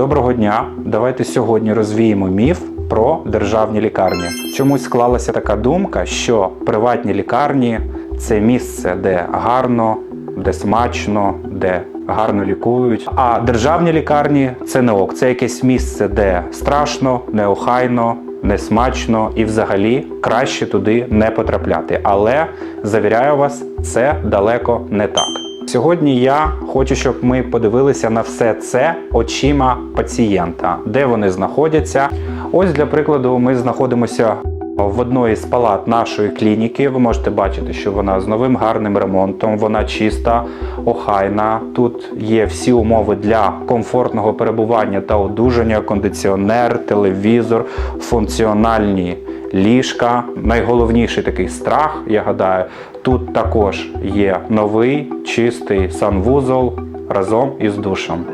Доброго дня! Давайте сьогодні розвіємо міф про державні лікарні. Чомусь склалася така думка, що приватні лікарні це місце, де гарно, де смачно, де гарно лікують. А державні лікарні це не ок. Це якесь місце, де страшно, неохайно, несмачно і взагалі краще туди не потрапляти. Але завіряю вас, це далеко не так. Сьогодні я хочу, щоб ми подивилися на все це очима пацієнта, де вони знаходяться. Ось для прикладу, ми знаходимося в одної з палат нашої клініки. Ви можете бачити, що вона з новим гарним ремонтом, вона чиста, охайна. Тут є всі умови для комфортного перебування та одужання, кондиціонер, телевізор, функціональні ліжка. Найголовніший такий страх, я гадаю, тут також є новий чистий санвузол разом із душем.